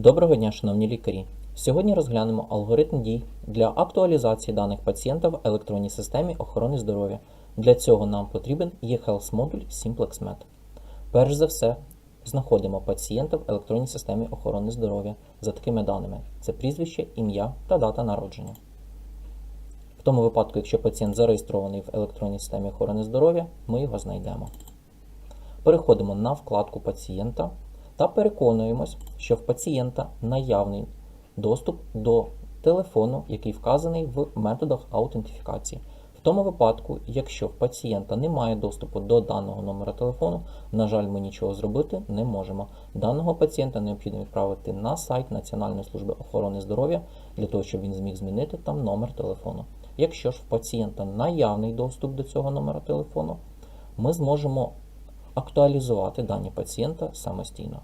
Доброго дня, шановні лікарі! Сьогодні розглянемо алгоритм дій для актуалізації даних пацієнта в електронній системі охорони здоров'я. Для цього нам потрібен eHealth модуль SimplexMed. Перш за все, знаходимо пацієнта в електронній системі охорони здоров'я за такими даними: це прізвище, ім'я та дата народження. В тому випадку, якщо пацієнт зареєстрований в електронній системі охорони здоров'я, ми його знайдемо. Переходимо на вкладку пацієнта та переконуємось, що в пацієнта наявний доступ до телефону, який вказаний в методах аутентифікації. В тому випадку, якщо в пацієнта немає доступу до даного номера телефону, на жаль, ми нічого зробити не можемо. Даного пацієнта необхідно відправити на сайт Національної служби охорони здоров'я для того, щоб він зміг змінити там номер телефону. Якщо ж в пацієнта наявний доступ до цього номера телефону, ми зможемо актуалізувати дані пацієнта самостійно.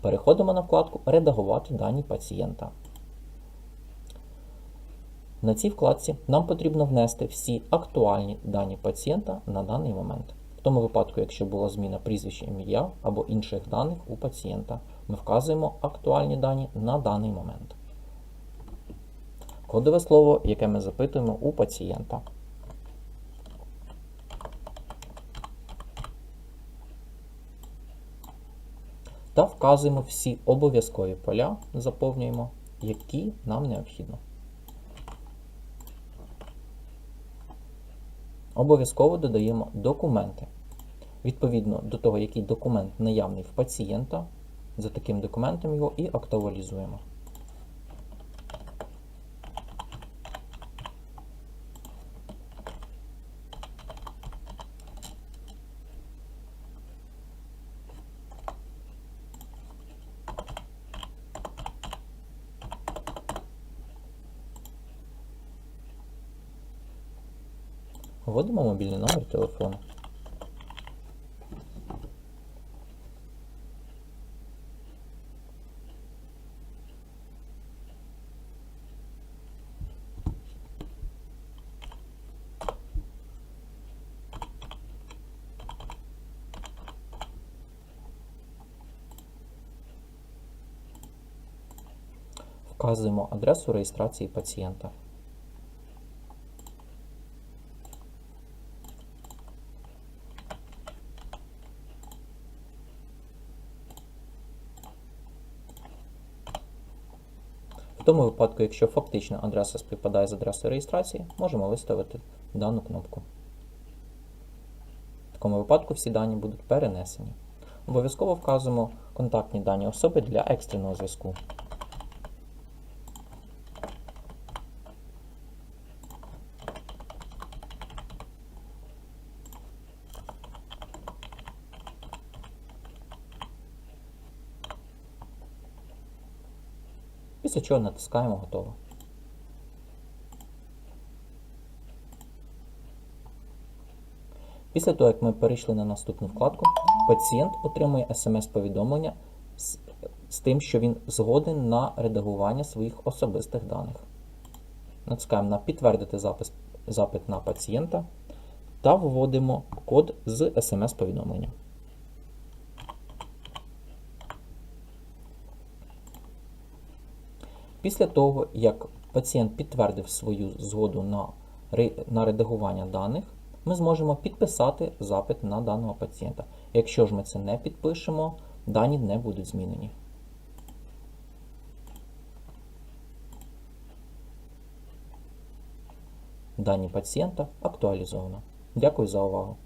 Переходимо на вкладку Редагувати дані пацієнта. На цій вкладці нам потрібно внести всі актуальні дані пацієнта на даний момент. В тому випадку, якщо була зміна прізвища ім'я або інших даних у пацієнта, ми вказуємо актуальні дані на даний момент. Кодове слово, яке ми запитуємо у пацієнта. Та вказуємо всі обов'язкові поля, заповнюємо, які нам необхідно. Обов'язково додаємо документи. Відповідно до того, який документ наявний в пацієнта, за таким документом його і актуалізуємо. Вводимо мобільний номер телефону. Вказуємо адресу реєстрації пацієнта. В тому випадку, якщо фактична адреса співпадає з адресою реєстрації, можемо виставити дану кнопку. В такому випадку всі дані будуть перенесені. Обов'язково вказуємо контактні дані особи для екстреного зв'язку. Після чого натискаємо готово. Після того, як ми перейшли на наступну вкладку, пацієнт отримує смс-повідомлення з, з тим, що він згоден на редагування своїх особистих даних. Натискаємо на підтвердити запис, запит на пацієнта та вводимо код з смс-повідомлення. Після того, як пацієнт підтвердив свою згоду на, на редагування даних, ми зможемо підписати запит на даного пацієнта. Якщо ж ми це не підпишемо, дані не будуть змінені. Дані пацієнта актуалізовано. Дякую за увагу.